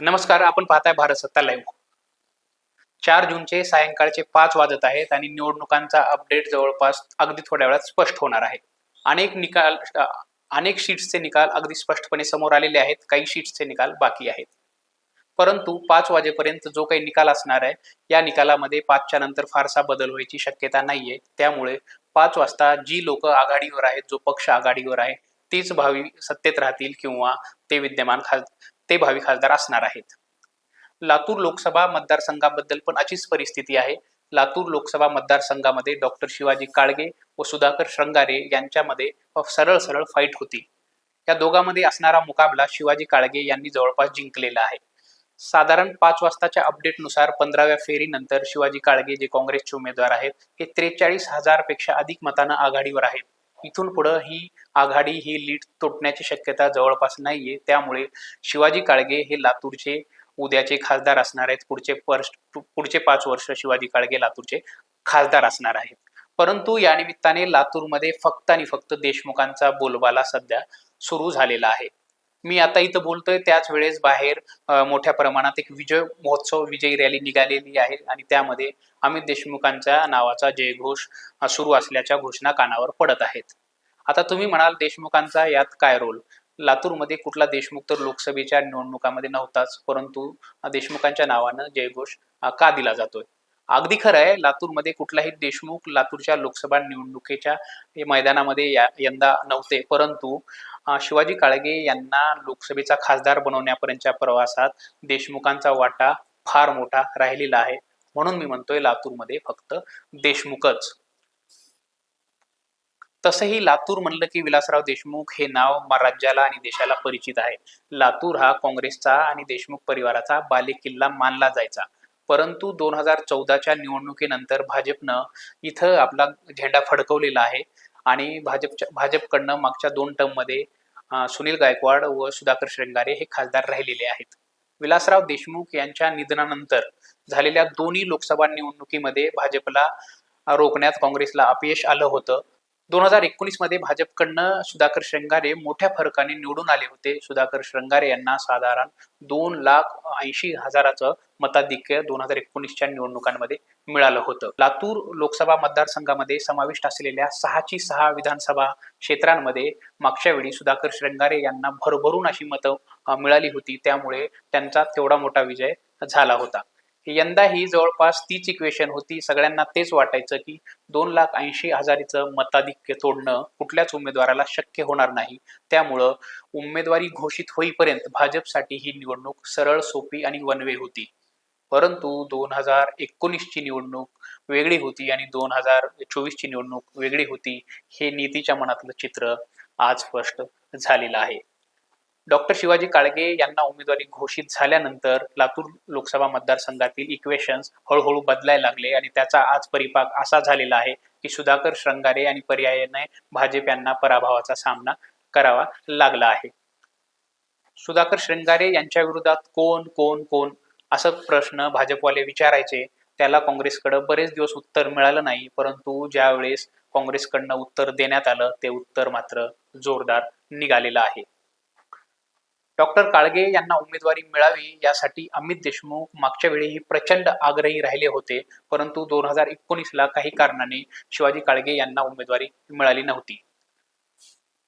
नमस्कार आपण पाहताय भारत सत्ता लाईव्ह चार जूनचे सायंकाळचे पाच वाजत आहेत आणि निवडणुकांचा अपडेट जवळपास अगदी थोड्या वेळात स्पष्ट होणार आहे. अनेक निकाल अनेक शीट्सचे निकाल अगदी स्पष्टपणे समोर आलेले आहेत काही शीट्सचे निकाल बाकी आहेत. परंतु पाच वाजेपर्यंत जो काही निकाल असणार आहे या निकालामध्ये पाचच्या नंतर फारसा बदल व्हायची शक्यता नाहीये. त्यामुळे पाच वाजता जी लोक आघाडीवर आहेत जो पक्ष आघाडीवर आहे तीच भावी सत्तेत राहतील किंवा ते विद्यमान खास ते भावी खासदार असणार आहेत. लातूर लोकसभा मतदारसंघाबद्दल पण अशीच परिस्थिती आहे. लातूर लोकसभा मतदारसंघामध्ये डॉक्टर शिवाजी काळगे व सुधाकर श्रंगारे यांच्यामध्ये सरळ सरळ फाईट होती. या दोघांमध्ये असणारा मुकाबला शिवाजी काळगे यांनी जवळपास जिंकलेला आहे. साधारण पाच वाजताच्या अपडेटनुसार पंधराव्या फेरीनंतर शिवाजी काळगे जे काँग्रेसचे उमेदवार आहेत हे त्रेचाळीस हजारपेक्षा अधिक मतांना आघाडीवर आहेत. इथून पुढं ही आघाडी ही लीड तुटण्याची शक्यता जवळपास नाहीये. त्यामुळे शिवाजी काळगे हे लातूरचे उद्याचे खासदार असणार आहेत. पुढचे वर्ष पुढचे पाच वर्ष शिवाजी काळगे लातूरचे खासदार असणार आहेत. परंतु या निमित्ताने लातूरमध्ये फक्त आणि फक्त देशमुखांचा बोलबाला सध्या सुरू झालेला आहे. मी आता इथं बोलतोय त्याच वेळेस बाहेर मोठ्या प्रमाणात एक विजय महोत्सव विजयी रॅली निघालेली आहे आणि त्यामध्ये अमित देशमुखांच्या नावाचा जयघोष सुरू असल्याच्या घोषणा कानावर पडत आहेत. आता तुम्ही म्हणाल देशमुखांचा यात काय रोल? लातूरमध्ये कुठला देशमुख तर लोकसभेच्या निवडणुकामध्ये नव्हताच परंतु देशमुखांच्या नावानं जयघोष का दिला जातोय? अगदी खरं आहे लातूरमध्ये कुठलाही देशमुख लातूरच्या लोकसभा निवडणुकीच्या मैदानामध्ये या- यंदा नव्हते परंतु शिवाजी काळगे यांना लोकसभेचा खासदार बनवण्यापर्यंतच्या प्रवासात देशमुखांचा वाटा फार मोठा राहिलेला आहे. म्हणून मी म्हणतोय लातूरमध्ये फक्त देशमुखच. तसंही लातूर म्हणलं की विलासराव देशमुख हे नाव राज्याला आणि देशाला परिचित आहे. लातूर हा काँग्रेसचा आणि देशमुख परिवाराचा बालेकिल्ला मानला जायचा. परंतु दोन हजार चौदाच्या निवडणुकीनंतर भाजपनं इथं आपला झेंडा फडकवलेला आहे आणि भाजपच्या भाजपकडनं मागच्या दोन टर्ममध्ये सुनील गायकवाड व सुधाकर श्रंगारे हे खासदार राहिलेले आहेत. विलासराव देशमुख यांच्या निधनानंतर झालेल्या दोन्ही लोकसभा निवडणुकीमध्ये भाजपला रोखण्यात काँग्रेसला अपयश आलं होतं. दोन हजार एकोणीसमध्ये भाजपकडनं सुधाकर श्रंगारे मोठ्या फरकाने निवडून आले होते. सुधाकर श्रंगारे यांना साधारण दोन लाख ऐंशी हजाराचं मताधिक्य दोन हजार एकोणीसच्या निवडणुकांमध्ये मिळालं होतं. लातूर लोकसभा मतदारसंघामध्ये समाविष्ट असलेल्या सहाची सहा विधानसभा क्षेत्रांमध्ये मागच्या वेळी सुधाकर श्रंगारे यांना भरभरून अशी मतं मिळाली होती. त्यामुळे त्यांचा तेवढा मोठा विजय झाला होता. यंदा ही जवळपास तीच इक्वेशन होती. सगळ्यांना तेच वाटायचं की दोन लाख ऐंशी हजारीचं मताधिक्य तोडणं कुठल्याच उमेदवाराला शक्य होणार नाही. त्यामुळं उमेदवारी घोषित होईपर्यंत भाजपसाठी ही निवडणूक सरळ सोपी आणि वनवे होती. परंतु दोन हजार एकोणीसची निवडणूक वेगळी होती आणि दोन हजार चोवीसची निवडणूक वेगळी होती हे नीतीच्या मनातलं चित्र आज स्पष्ट झालेलं आहे. डॉक्टर शिवाजी काळगे यांना उमेदवारी घोषित झाल्यानंतर लातूर लोकसभा मतदारसंघातील इक्वेशन्स हळूहळू बदलायला लागले आणि त्याचा आज परिपाक असा झालेला आहे की सुधाकर श्रंगारे आणि पर्यायाने भाजप यांना पराभवाचा सामना करावा लागला आहे. सुधाकर श्रंगारे यांच्या विरोधात कोण कोण कोण असं प्रश्न भाजपवाले विचारायचे त्याला काँग्रेसकडे बरेच दिवस उत्तर मिळालं नाही परंतु ज्यावेळेस काँग्रेसकडनं उत्तर देण्यात आलं ते उत्तर मात्र जोरदार निघालेलं आहे. डॉक्टर काळगे यांना उमेदवारी मिळावी यासाठी अमित देशमुख मागच्या वेळीही प्रचंड आग्रही राहिले होते परंतु दोन हजार एकोणीसला काही कारणाने शिवाजी काळगे यांना उमेदवारी मिळाली नव्हती.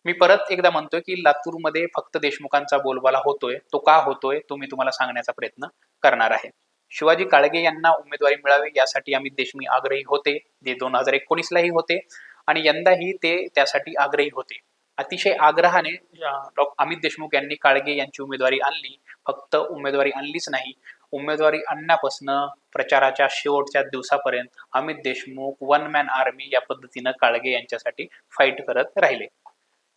मी परत एकदा म्हणतोय की लातूरमध्ये फक्त देशमुखांचा बोलबाला होतोय तो का होतोय तो मी तुम्हाला सांगण्याचा प्रयत्न करणार आहे. शिवाजी काळगे यांना उमेदवारी मिळावी यासाठी अमित देशमुख आग्रही होते जे दोन हजार एकोणीसलाही होते आणि यंदाही ते त्यासाठी आग्रही होते. अतिशय आग्रहाने अमित देशमुख यांनी काळगे यांची उमेदवारी आणली. फक्त उमेदवारी आणलीच नाही उमेदवारी आणण्यापासून प्रचाराच्या शेवटच्या दिवसापर्यंत Amit Deshmukh one man army या पद्धतीनं काळगे यांच्यासाठी फाईट करत राहिले.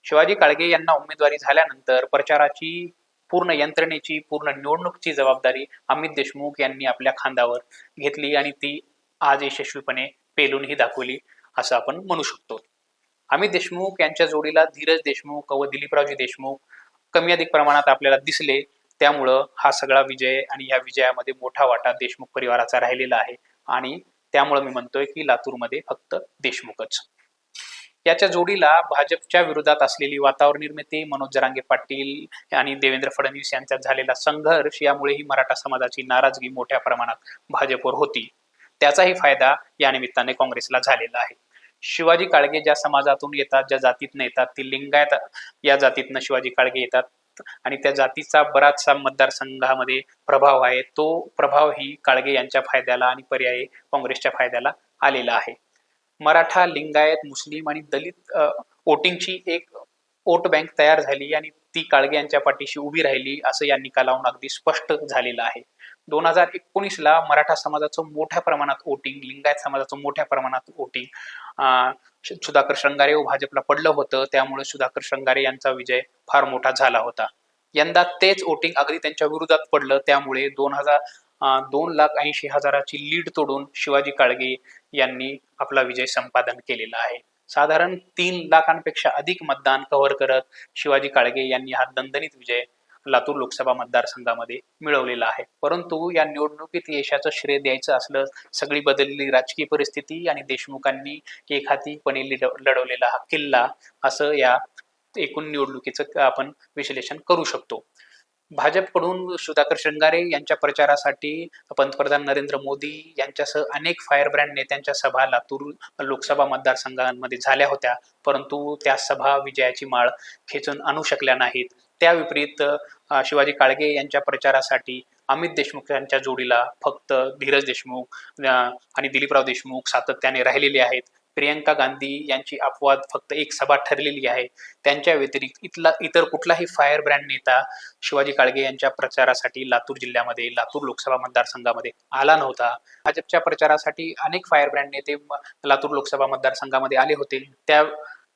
शिवाजी काळगे यांना उमेदवारी झाल्यानंतर प्रचाराची पूर्ण यंत्रणेची पूर्ण निवडणूकची जबाबदारी अमित देशमुख यांनी आपल्या खांद्यावर घेतली आणि ती आज यशस्वीपणे पेलूनही दाखवली असं आपण म्हणू शकतो. अमित देशमुख यांच्या जोडीला धीरज देशमुख व दिलीपरावजी देशमुख कमी अधिक प्रमाणात आपल्याला दिसले. त्यामुळं हा सगळा विजय आणि या विजयामध्ये मोठा वाटा देशमुख परिवाराचा राहिलेला आहे. आणि त्यामुळं मी म्हणतोय की लातूरमध्ये फक्त देशमुखच. याच्या जोडीला भाजपच्या विरोधात असलेली वातावरण निर्मिती मनोज जरांगे पाटील आणि देवेंद्र फडणवीस यांच्यात झालेला संघर्ष यामुळेही मराठा समाजाची नाराजगी मोठ्या प्रमाणात भाजपवर होती. त्याचाही फायदा या निमित्ताने काँग्रेसला झालेला आहे. शिवाजी काळगे ज्या समाजातून येतात ज्या जातीतनं येतात ती लिंगायत या जातीतनं शिवाजी काळगे येतात. आणि त्या जातीचा बराचसा मतदारसंघामध्ये प्रभाव आहे. तो प्रभाव ही काळगे यांच्या फायद्याला आणि पर्यायी काँग्रेसच्या फायद्याला आलेला आहे. मराठा लिंगायत मुस्लिम आणि दलित वोटिंगची एक वोट बँक तयार झाली आणि ती काळगे यांच्या पाठीशी उभी राहिली असं या निकालावरून अगदी स्पष्ट झालेलं आहे. दोन हजार एकोणीसला मराठा समाजाचं मोठ्या प्रमाणात वोटिंग लिंगायत समाजाचं मोठ्या प्रमाणात वोटिंग सुधाकर श्रंगारे व भाजपला पडलं होतं. त्यामुळे सुधाकर श्रंगारे यांचा विजय फार मोठा झाला होता. यंदा तेच वोटिंग अगदी त्यांच्या विरोधात पडलं. त्यामुळे दोन हजार दोन लाख ऐंशी हजाराची लीड तोडून शिवाजी काळगे यांनी आपला विजय संपादन केलेला आहे. साधारण तीन लाखांपेक्षा अधिक मतदान कव्हर करत शिवाजी काळगे यांनी हा दणदणीत विजय लातूर लोकसभा मतदारसंघामध्ये मिळवलेला आहे. परंतु या निवडणुकीत यशाचं श्रेय द्यायचं असलं सगळी बदललेली राजकीय परिस्थिती आणि देशमुखांनी एक हातीपणे लढवलेला हा किल्ला असं या एकूण निवडणुकीचं आपण विश्लेषण करू शकतो. भाजपकडून सुधाकर शृंगारे यांच्या प्रचारासाठी पंतप्रधान नरेंद्र मोदी यांच्यासह अनेक फायर ब्रँड नेत्यांच्या सभा लातूर लोकसभा मतदारसंघांमध्ये झाल्या होत्या. परंतु त्या सभा विजयाची माळ खेचून आणू शकल्या नाहीत. त्या विपरीत शिवाजी काळगे यांच्या प्रचारासाठी अमित देशमुख यांच्या जोडीला फक्त धीरज देशमुख आणि दिलीपराव देशमुख सातत्याने राहिलेले आहेत. प्रियंका गांधी यांची अपवाद फक्त एक सभा ठरलेली आहे. त्यांच्या व्यतिरिक्त इथला इतर कुठलाही फायर ब्रँड नेता शिवाजी काळगे यांच्या प्रचारासाठी लातूर जिल्ह्यामध्ये लातूर लोकसभा मतदारसंघामध्ये आला नव्हता. भाजपच्या प्रचारासाठी अनेक फायर ब्रँड नेते लातूर लोकसभा मतदारसंघामध्ये आले होते. त्या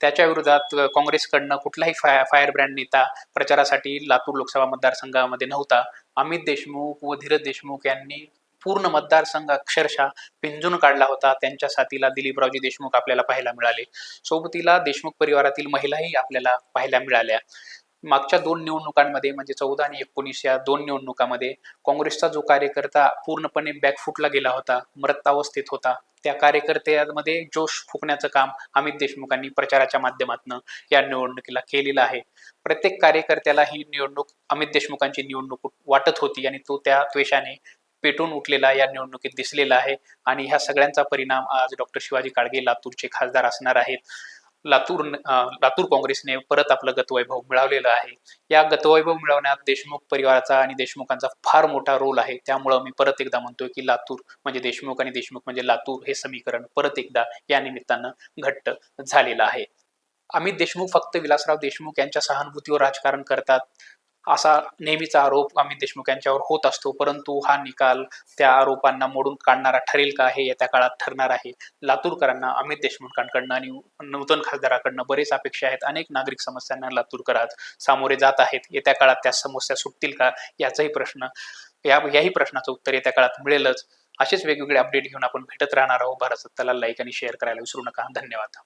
त्याच्या विरोधात काँग्रेसकडनं कुठलाही फाय फायर ब्रँड नेता प्रचारासाठी लातूर लोकसभा मतदारसंघामध्ये नव्हता. अमित देशमुख व धीरज देशमुख यांनी पूर्ण मतदारसंघ अक्षरशः पिंजून काढला होता. त्यांच्या साथीला दिलीपरावजी देशमुख आपल्याला पाहायला मिळाले. सोबतीला देशमुख परिवारातील महिलाही आपल्याला पाहायला मिळाल्या. मागच्या दोन निवडणुकांमध्ये म्हणजे चौदा आणि एकोणीस या दोन निवडणुकामध्ये काँग्रेसचा जो कार्यकर्ता पूर्णपणे बॅकफुटला गेला होता मृतावस्थेत होता. त्या कार्यकर्त्यांमध्ये जोश फुकण्याचं काम अमित देशमुखांनी प्रचाराच्या माध्यमातून या निवडणुकीला केलेलं आहे. प्रत्येक कार्यकर्त्याला ही निवडणूक अमित देशमुखांची निवडणूक वाटत होती आणि तो त्या द्वेषाने पेटून उठलेला या निवडणुकीत दिसलेला आहे. आणि ह्या सगळ्यांचा परिणाम आज डॉक्टर शिवाजी काळगे लातूरचे खासदार असणार आहेत. लातूर लातूर काँग्रेसने परत आपलं गतवैभव मिळवलेलं आहे. या गतवैभव मिळवण्यात देशमुख परिवाराचा आणि देशमुखांचा फार मोठा रोल आहे. त्यामुळं मी परत एकदा म्हणतोय की लातूर म्हणजे देशमुख आणि देशमुख म्हणजे लातूर हे समीकरण परत एकदा या निमित्तानं घट्ट झालेलं आहे. अमित देशमुख फक्त विलासराव देशमुख यांच्या सहानुभूतीवर राजकारण करतात. असा नेहमीचा आरोप अमित देशमुख यांच्यावर होत असतो. परंतु हा निकाल त्या आरोपांना मोडून काढणारा ठरेल का हे येत्या काळात ठरणार आहे. लातूरकरांना अमित देशमुखांकडनं आणि नूतन खासदाराकडनं बरेच अपेक्षा आहेत. अनेक नागरिक समस्यांना लातूरकर आज सामोरे जात आहेत. येत्या काळात त्या समस्या सुटतील का? याचाही प्रश्न या याही प्रश्नाचं उत्तर येत्या काळात मिळेलच. असेच वेगवेगळे अपडेट घेऊन आपण भेटत राहणार आहोत. भारत सत्ताला लाईक आणि शेअर करायला विसरू नका. धन्यवाद.